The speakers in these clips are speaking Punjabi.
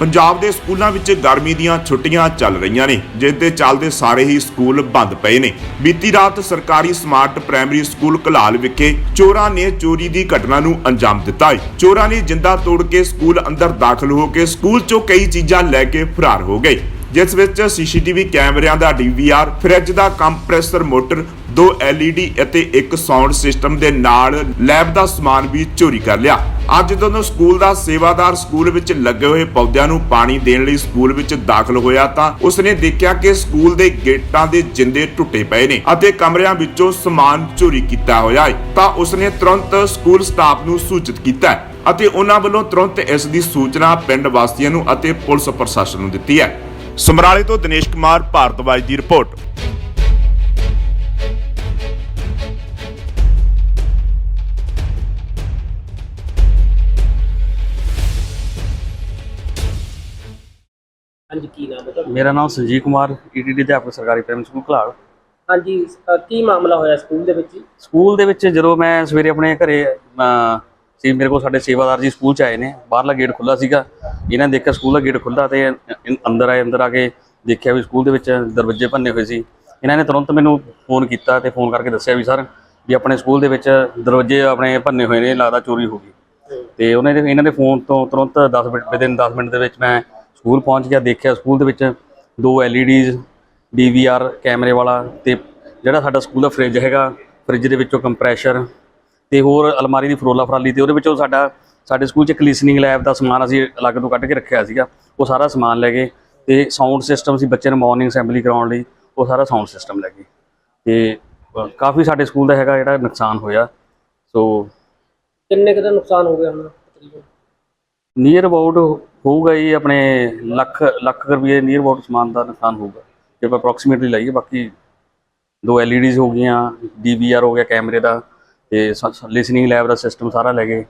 ਪੰਜਾਬ ਦੇ ਸਕੂਲਾਂ ਵਿੱਚ ਗਰਮੀ ਦੀਆਂ ਛੁੱਟੀਆਂ ਚੱਲ ਰਹੀਆਂ ਨੇ, ਜਿਸ ਦੇ ਚੱਲਦੇ ਸਾਰੇ ਹੀ ਸਕੂਲ ਬੰਦ ਪਏ ਨੇ। ਬੀਤੀ ਰਾਤ ਸਰਕਾਰੀ ਸਮਾਰਟ ਪ੍ਰਾਇਮਰੀ ਸਕੂਲ ਕਲਾਲ ਵਿਖੇ ਚੋਰਾਂ ਨੇ ਚੋਰੀ ਦੀ ਘਟਨਾ ਨੂੰ ਅੰਜਾਮ ਦਿੱਤਾ ਹੈ। ਚੋਰਾਂ ਨੇ ਜਿੰਦਾ ਤੋੜ ਕੇ ਸਕੂਲ ਅੰਦਰ ਦਾਖਲ ਹੋ ਕੇ ਸਕੂਲ 'ਚੋਂ ਕਈ ਚੀਜ਼ਾਂ ਲੈ ਕੇ ਫਰਾਰ ਹੋ ਗਏ। ਜਿਸ ਵਿੱਚ ਸੀਸੀਟੀਵੀ ਕੈਮਰਿਆਂ ਦਾ ਡੀਵੀਆਰ, ਫ੍ਰਿਜ ਦਾ ਕੰਪਰੈਸਰ ਮੋਟਰ, ਦੋ LED ਅਤੇ ਇੱਕ ਸਾਊਂਡ ਸਿਸਟਮ ਦੇ ਨਾਲ ਲੈਬ ਦਾ ਸਮਾਨ ਵੀ ਚੋਰੀ ਕਰ ਲਿਆ। ਅੱਜ ਜਦੋਂ ਸਕੂਲ ਦਾ ਸੇਵਾਦਾਰ ਸਕੂਲ ਵਿੱਚ ਲੱਗੇ ਹੋਏ ਪੌਦਿਆਂ ਨੂੰ ਪਾਣੀ ਦੇਣ ਲਈ ਸਕੂਲ ਵਿੱਚ ਦਾਖਲ ਹੋਇਆ ਤਾਂ ਉਸਨੇ ਦੇਖਿਆ ਕਿ ਸਕੂਲ ਦੇ ਗੇਟਾਂ ਦੇ ਜਿੰਦੇ ਟੁੱਟੇ ਪਏ ਨੇ ਅਤੇ ਕਮਰਿਆਂ ਵਿੱਚੋਂ ਸਮਾਨ ਚੋਰੀ ਕੀਤਾ ਹੋਇਆ ਹੈ। ਤਾਂ ਉਸਨੇ ਤੁਰੰਤ ਸਕੂਲ ਸਟਾਫ ਨੂੰ ਸੂਚਿਤ ਕੀਤਾ ਅਤੇ ਉਹਨਾਂ ਵੱਲੋਂ ਤੁਰੰਤ ਇਸ ਦੀ ਸੂਚਨਾ ਪਿੰਡ ਵਾਸੀਆਂ ਨੂੰ ਅਤੇ ਪੁਲਿਸ ਪ੍ਰਸ਼ਾਸਨ ਨੂੰ ਦਿੱਤੀ ਹੈ। ਸਮਰਾਲੇ ਤੋਂ ਦਿਨੇਸ਼ ਕੁਮਾਰ ਭਾਰਤਵਾਜ ਦੀ ਰਿਪੋਰਟ। ਹਾਂਜੀ ਕੀ ਨਾਮ ਹੈ ਤੁਹਾਡਾ? ਮੇਰਾ ਨਾਮ ਸੰਜੀਵ ਕੁਮਾਰ ਈਟੀਡੀ ਅਧਿਆਪਕ ਸਰਕਾਰੀ ਪ੍ਰਾਇਮਰੀ ਸਕੂਲ ਘਲਾੜ। ਹਾਂਜੀ ਅ, ਕੀ ਮਾਮਲਾ ਹੋਇਆ ਸਕੂਲ ਦੇ ਵਿੱਚ ਜੀ? ਸਕੂਲ ਦੇ ਵਿੱਚ ਜਦੋਂ ਮੈਂ ਸਵੇਰੇ ਆਪਣੇ ਘਰੇ ਅਮ, ਸੀ ਮੇਰੇ ਕੋਲ ਸਾਡੇ ਸੇਵਾਦਾਰ ਜੀ ਸਕੂਲ ਚ ਆਏ ਨੇ, ਬਾਹਰਲਾ ਗੇਟ ਖੁੱਲਾ ਸੀਗਾ। ਇਹਨਾਂ ਨੇ ਦੇਖਿਆ ਸਕੂਲ ਦਾ ਗੇਟ ਖੁੱਲਾ ਤੇ ਅੰਦਰ ਆਏ, ਅੰਦਰ ਆ ਕੇ ਦੇਖਿਆ ਵੀ ਸਕੂਲ ਦੇ ਵਿੱਚ ਦਰਵਾਜ਼ੇ ਭੰਨੇ ਹੋਏ ਸੀ। ਇਹਨਾਂ ਨੇ ਤੁਰੰਤ ਮੈਨੂੰ ਫੋਨ ਕੀਤਾ ਤੇ ਫੋਨ ਕਰਕੇ ਦੱਸਿਆ ਵੀ, ਸਰ, ਵੀ ਆਪਣੇ ਸਕੂਲ ਦੇ ਵਿੱਚ ਦਰਵਾਜ਼ੇ ਆਪਣੇ ਭੰਨੇ ਹੋਏ ਨੇ ਲੱਗਦਾ ਚੋਰੀ ਹੋ ਗਈ। ਤੇ ਉਹਨਾਂ ਦੇ- ਇਹਨਾਂ ਦੇ ਫੋਨ ਤੋਂ ਤੁਰੰਤ 10 ਮਿੰਟ ਵਿਦਿਨ 10 ਮਿੰਟ ਦੇ ਵਿੱਚ ਮੈਂ ਸਕੂਲ ਪਹੁੰਚ ਗਿਆ, ਦੇਖਿਆ ਸਕੂਲ ਦੇ ਵਿੱਚ ਦੋ LEDs DVR ਕੈਮਰੇ ਵਾਲਾ ਤੇ ਜਿਹੜਾ ਸਾਡਾ ਸਕੂਲ ਦਾ ਫ੍ਰਿਜ ਹੈਗਾ ਫ੍ਰਿਜ ਦੇ ਵਿੱਚੋਂ ਕੰਪਰੈਸ਼ਰ ਤੇ ਹੋਰ ਅਲਮਾਰੀ ਦੀ ਫਰੋਲਾ ਫਰਾਲੀ ਤੇ ਉਹਦੇ ਵਿੱਚੋਂ ਸਾਡਾ ਸਾਡੇ ਸਕੂਲ 'ਚ ਕਲੀਸਨਿੰਗ ਲੈਬ ਦਾ ਸਮਾਨ ਅਸੀਂ ਅਲੱਗ ਤੋਂ ਕੱਢ ਕੇ ਰੱਖਿਆ ਸੀਗਾ। ਉਹ ਸਾਰਾ ਸਮਾਨ ਲੈ ਗਏ ਤੇ ਸਾਊਂਡ ਸਿਸਟਮ ਸੀ ਬੱਚੇ ਨੂੰ ਮਾਰਨਿੰਗ ਅਸੈਂਬਲੀ ਕਰਾਉਣ ਲਈ ਉਹ ਸਾਰਾ ਸਾਊਂਡ ਸਿਸਟਮ ਲੈ ਗਏ। ਤੇ ਕਾਫੀ ਸਾਡੇ ਸਕੂਲ ਦਾ ਹੈਗਾ ਜਿਹੜਾ ਨੁਕਸਾਨ ਹੋਇਆ। ਸੋ ਕਿੰਨੇ ਕੁ ਦਾ ਨੁਕਸਾਨ ਹੋ ਗਿਆ ਹੁਣ ਤਕਰੀਬਨ? ਨੀਅਰ ਅਬਾਊਟ ਹੋਊਗਾ ਜੀ ਆਪਣੇ ਲੱਖ ਲੱਖ ਰੁਪਏ ਨੀਅਰ ਅਬਾਊਟ ਸਮਾਨ ਦਾ ਨੁਕਸਾਨ ਹੋਊਗਾ। ਜੇ ਆਪਾਂ ਅਪਰੋਕਸੀਮੇਟਲੀ ਲਾਈਏ ਬਾਕੀ ਦੋ LEDs ਹੋ ਗਈਆਂ DVR ਹੋ ਗਿਆ ਕੈਮਰੇ ਦਾ ਤੇ ਲਿਸਨਿੰਗ ਲੈਬ ਦਾ ਸਿਸਟਮ ਸਾਰਾ ਲੈ ਗਏ।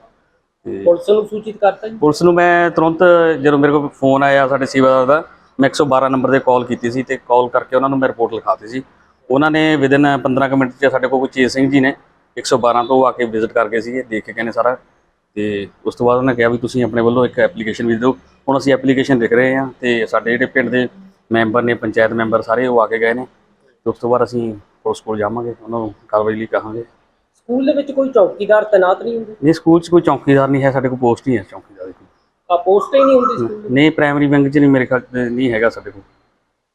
ਤੇ ਪੁਲਿਸ ਨੂੰ ਸੂਚਿਤ ਕਰਤਾ ਜੀ? ਪੁਲਿਸ ਨੂੰ ਮੈਂ ਤੁਰੰਤ ਜਦੋਂ ਮੇਰੇ ਕੋਲ ਫੋਨ ਆਇਆ ਸਾਡੇ ਸੇਵਾਦਾਰ ਦਾ ਮੈਂ 112 ਨੰਬਰ ਤੇ ਕਾਲ ਕੀਤੀ ਸੀ ਤੇ ਕਾਲ ਕਰਕੇ ਉਹਨਾਂ ਨੂੰ ਮੈਂ ਰਿਪੋਰਟ ਲਿਖਾਤੀ ਸੀ। ਉਹਨਾਂ ਨੇ ਵਿਦਿਨ 15 ਕੁ ਮਿੰਟ 'ਚ ਸਾਡੇ ਕੋਲ ਚੇਤ ਸਿੰਘ ਜੀ ਨੇ 112 ਤੋਂ ਆ ਕੇ ਵਿਜ਼ਿਟ ਕਰਕੇ ਸੀਗੇ ਦੇਖ ਕੇ ਨੇ ਸਾਰਾ। ਤੇ ਉਸ ਤੋਂ ਬਾਅਦ ਉਹਨੇ ਕਿਹਾ ਵੀ ਤੁਸੀਂ ਆਪਣੇ ਵੱਲੋਂ ਇੱਕ ਐਪਲੀਕੇਸ਼ਨ ਵੀ ਦਿਓ। ਹੁਣ ਅਸੀਂ ਐਪਲੀਕੇਸ਼ਨ ਲਿਖ ਰਹੇ ਹਾਂ ਤੇ ਸਾਡੇ ਜਿਹੜੇ ਪਿੰਡ ਦੇ ਮੈਂਬਰ ਨੇ ਪੰਚਾਇਤ ਮੈਂਬਰ ਸਾਰੇ ਉਹ ਆ ਕੇ ਗਏ ਨੇ। ਤੇ ਉਸ ਤੋਂ ਬਾਅਦ ਅਸੀਂ ਪੁਲਿਸ ਕੋਲ ਜਾਵਾਂਗੇ ਉਹਨਾਂ ਨੂੰ ਕਾਰਵਾਈ ਲਈ ਕਹਾਂਗੇ। ਸਕੂਲ ਦੇ ਵਿੱਚ ਕੋਈ ਚੌਕੀਦਾਰ ਤੈਨਾਤ ਨਹੀਂ ਹੁੰਦੇ? ਨਹੀਂ ਸਕੂਲ 'ਚ ਕੋਈ ਚੌਕੀਦਾਰ ਨਹੀਂ ਹੈ ਸਾਡੇ ਕੋਲ ਪੋਸਟ ਹੀ ਹੈ ਚੌਕੀਦਾਰ ਦੀ। ਆ ਪੋਸਟ ਹੀ ਨਹੀਂ ਹੁੰਦੀ ਸਕੂਲ ਦੀ? ਨਹੀਂ ਪ੍ਰਾਇਮਰੀ ਵਿੰਗ 'ਚ ਨਹੀਂ ਮੇਰੇ ਖਿਆਲ ਨਹੀਂ ਹੈਗਾ ਸਾਡੇ ਕੋਲ।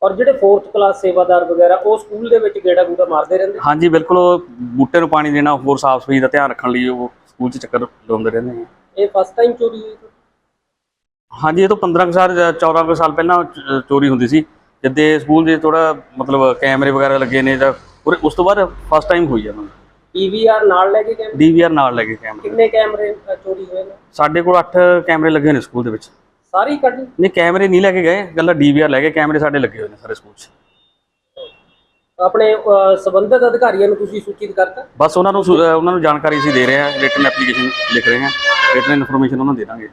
ਔਰ ਜਿਹੜੇ 4th ਕਲਾਸ ਸੇਵਾਦਾਰ ਵਗੈਰਾ ਉਹ ਸਕੂਲ ਦੇ ਵਿੱਚ ਗੇੜਾ ਗੂੜਾ ਮਾਰਦੇ ਰਹਿੰਦੇ? ਹਾਂਜੀ ਬਿਲਕੁਲ ਉਹ ਬੂਟੇ ਨੂੰ ਪਾਣੀ ਦੇਣਾ ਹੋਰ ਸਾਫ਼ ਸਫ਼ਾਈ ਦਾ ਧਿਆਨ ਰੱਖਣ ਲਈ ਉਹ ਸਕੂਲ 'ਚ ਚੱਕਰ ਲਾਉਂਦੇ ਰਹਿੰਦੇ ਨੇ। ਇਹ ਫਸਟ ਟਾਈਮ ਚੋਰੀ ਹੋਈ ਤੁਹਾਡੀ? ਹਾਂਜੀ ਇਹ ਤੋਂ 15 ਕੁ ਸਾਲ ਜਾਂ 14 ਕੁ ਸਾਲ ਪਹਿਲਾਂ ਚ- ਚੋਰੀ ਹੁੰਦੀ ਸੀ। ਜਿੱਦੇ ਸਕੂਲ ਦੇ ਥੋੜਾ ਮਤਲਬ ਕੈਮਰੇ ਵਗੈਰਾ ਲੱਗੇ ਨੇ ਜਾਂ ਉਰੇ- ਉਸ ਤੋਂ ਬਾਅਦ ਫਸਟ ਟਾਈਮ ਹੋਈ ਆ ਉਹਨਾਂ PVR ਨਾਲ ਲੈ ਕੇ ਕੈਮਰੇ? ਡੀਵੀਆਰ ਨਾਲ ਲੱਗੇ ਕੈਮਰੇ। ਕਿੰਨੇ ਕੈਮਰੇ ਅ, ਚੋਰੀ ਹੋਏ ਨੇ? ਸਾਡੇ ਕੋਲ 8 ਕੈਮਰੇ ਲੱਗੇ ਨੇ ਸਕੂਲ ਦੇ ਵਿੱਚ। ਸਾਰੇ ਹੀ ਕੱਢ? ਨਹੀਂ ਕੈਮਰੇ ਨਹੀਂ ਲੈ ਕੇ ਗਏ ਗੱਲਾਂ ਡੀਵੀਆਰ ਲੈ ਕੇ ਕੈਮਰੇ ਸਾਡੇ ਲੱਗੇ ਹੋਏ ਨੇ ਸਾਰੇ ਸਕੂਲ 'ਚ। ਆਪਣੇ ਅ, ਸੰਬੰਧਿਤ ਅਧਿਕਾਰੀਆਂ ਨੂੰ ਤੁਸੀਂ ਸੂਚਿਤ ਕਰਤਾ? ਬਸ ਉਹਨਾਂ ਨੂੰ ਸੁ- ਅਹ ਉਹਨਾਂ ਨੂੰ ਜਾਣਕਾਰੀ ਅਸੀਂ ਦੇ ਰਹੇ ਹਾਂ ਰਿਟਨ ਐਪਲੀਕੇਸ਼ਨ ਲਿਖ ਰਹੇ ਹਾਂ ਰਿਟਨ ਇਨਫੋਰਮੇਸ਼ਨ ਉਹਨਾਂ ਨੂੰ ਦੇ ਦਾਂਗੇ।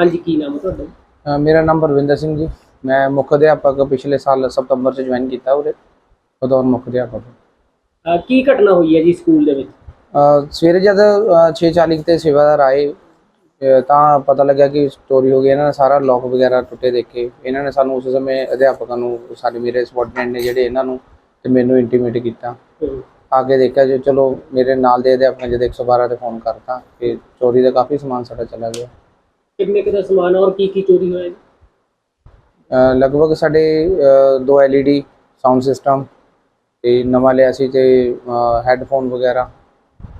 ਹਾਂਜੀ ਕੀ ਨਾਮ ਹੈ ਤੁਹਾਡਾ? ਅ, ਮੇਰਾ ਨਾਮ ਪਰਵਿੰਦਰ ਸਿੰਘ ਜੀ। ਮੈਂ ਮੁੱਖ ਅਧਿਆਪਕ ਪਿਛਲੇ ਸਾਲ ਸਤੰਬਰ ਚ ਜੁਆਇਨ ਕੀਤਾ ਉਰੇ। ਬਤੌਰ ਮੁੱਖ ਅਧਿਆਪਕ। ਅ, ਕੀ ਘਟਨਾ ਹੋਈ ਹੈ ਜੀ ਸਕੂਲ ਦੇ ਵਿੱਚ? ਅ, ਸਵੇਰੇ ਜਦ 6:40 ਤੇ ਸੇਵਾਦਾਰ ਆਏ ਅ, ਤਾਂ ਪਤਾ ਲੱਗਾ ਕਿ ਚੋਰੀ ਹੋ ਗਈ ਇਹਨਾਂ ਨੇ ਸਾਰਾ ਲੋਕ ਵਗੈਰਾ ਟੁੱਟੇ ਦੇਖੇ। ਇਹਨਾਂ ਨੇ ਸਾਨੂੰ ਉਸ ਸਮੇਂ ਅਧਿਆਪਕਾਂ ਨੂੰ ਸਾਡੇ ਮੇਰੇ ਸਬੋਰਡੀਨੇਟ ਨੇ ਜਿਹੜੇ ਇਹਨਾਂ ਨੂੰ ਤੇ ਮੈਨੂੰ ਇੰਟੀਮੇਟ ਕੀਤਾ। ਹਮ, ਆ ਕੇ ਦੇਖਿਆ ਜੋ ਚਲੋ ਮੇਰੇ ਨਾਲ ਦੇ ਅਧਿਆਪਕਾਂ ਜਦ 112 ਤੇ ਫੋਨ ਕਰਤਾ ਕਿ ਚੋਰੀ ਦਾ ਕਾਫੀ ਸਮਾਨ ਸਾਡਾ ਚਲਾ ਗਿਆ। ਕਿੰਨੇ ਕੁ ਦਾ ਸਮਾਨ ਔਰ ਕੀ ਕੀ ਚੋਰੀ ਹੋਇਆ ਜੀ? ਅ, ਲਗਭਗ ਸਾਡੇ ਅ, ਦੋ LED ਸਾਊਂਡ ਸਿਸਟਮ ਤੇ ਨਵਾਂ ਲਿਆ ਸੀ ਤੇ ਹੈੱਡਫੋਨ ਵਗੈਰਾ।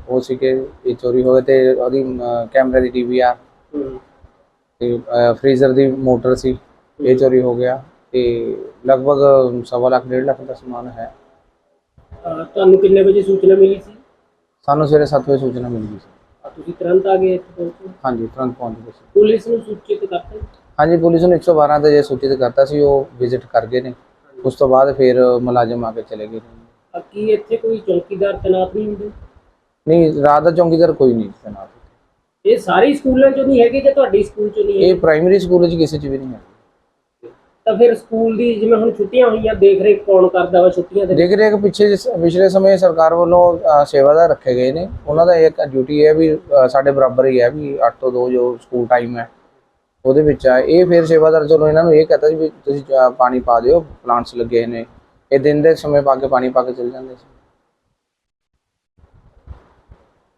ਉਹ ਸੀ ਕਿ ਇਹ ਚੋਰੀ ਹੋ ਗਏ ਤੇ ਉਹਦੀ ਕੈਮਰੇ ਦੀ ਹਮ, ਤੇ ਫ੍ਰੀਜ਼ਰ ਦੀ ਮੋਟਰ ਸੀ ਇਹ ਚੋਰੀ ਹੋ ਗਿਆ। ਤੇ ਲਗਭਗ ਸਵਾ ਲੱਖ ਡੇਢ ਲੱਖ ਦਾ ਸਮਾਨ ਹੈ। ਤੁਹਾਨੂੰ ਕਿੰਨੇ ਵਜੇ ਸੂਚਨਾ ਮਿਲੀ ਸੀ? ਸਾਨੂੰ ਸਵੇਰੇ 7 ਵਜੇ ਸੂਚਨਾ ਮਿਲ ਸੀ। ਤੁਸੀਂ ਤੁਰੰਤ ਆ ਗਏ ਇੱਥੇ ਪਹੁੰਚੇ? ਹਾਂਜੀ ਤੁਰੰਤ ਪਹੁੰਚ ਗਏ ਸੀ। ਪੁਲਿਸ ਨੂੰ ਸੂਚਿਤ ਕਰਤਾ? ਹਾਂਜੀ ਪੁਲਿਸ ਨੂੰ 112 ਤੇ ਜੇ ਸੂਚਿਤ ਕਰਤਾ ਸੀ ਉਹ ਵਿਜ਼ਿਟ ਕਰ ਗਏ ਨੇ। ਉਸ ਤੋਂ ਬਾਅਦ ਫਿਰ ਮੁਲਾਜ਼ਮ ਆ ਕੇ ਚਲੇ ਗਏ ਕੀ ਇੱਥੇ ਕੋਈ ਚੌਕੀਦਾਰ ਤੈਨਾਤ ਨਹੀਂ ਹੁੰਦੇ। ਨਹੀਂ ਰਾਤ ਦਾ ਚੌਂਕੀਦਾਰ ਕੋਈ ਨਹੀਂ ਤੈਨਾਤ। ਇਹ ਸਾਰੇ ਸਕੂਲਾਂ ਚੋਂ ਨਹੀਂ ਹੈਗੇ ਜਾਂ ਤੁਹਾਡੇ ਸਕੂਲ ਚੋਂ ਨਹੀਂ ਇਹ ਹੈ ਪ੍ਰਾਇਮਰੀ ਸਕੂਲ ਵਿੱਚ ਕਿਸੇ ਚ ਵੀ ਨਹੀਂ ਹੈ ਤਾਂ ਫਿਰ ਸਕੂਲ ਦੀ ਜਿਵੇਂ ਹੁਣ ਛੁੱਟੀਆਂ ਹੋਈਆਂ ਦੇਖ ਰੇਖ ਕੌਣ ਕਰਦਾ ਵਾ ਛੁੱਟੀਆਂ ਦੇ? ਦੇਖ ਰਹੇ ਕਿ ਪਿੱਛੇ ਜਿਸ- ਪਿਛਲੇ ਸਮੇਂ ਸਰਕਾਰ ਵੱਲੋਂ ਅ, ਸੇਵਾਦਾਰ ਰੱਖੇ ਗਏ ਨੇ। ਉਹਨਾਂ ਦਾ ਇੱਕ ਡਿਊਟੀ ਹੈ ਵੀ ਅ, ਸਾਡੇ ਬਰਾਬਰ ਹੀ ਹੈ ਵੀ 8 ਤੋਂ 2 ਜੋ ਸਕੂਲ ਟਾਈਮ ਹੈ ਉਹਦੇ ਵਿੱਚ ਆ। ਇਹ ਫਿਰ ਸੇਵਾਦਾਰ ਚਲੋ ਇਹਨਾਂ ਨੂੰ ਇਹ ਕਹਤਾ ਸੀ ਵੀ ਤੁਸੀਂ ਪਾਣੀ ਪਾ ਦਿਓ ਪਲਾਂਟਸ ਲੱਗੇ ਨੇ। ਇਹ ਦਿਨ ਦੇ ਸਮੇਂ ਪਾ ਕੇ ਪਾਣੀ ਪਾ ਕੇ ਚਲ ਜਾਂਦੇ ਸੀ।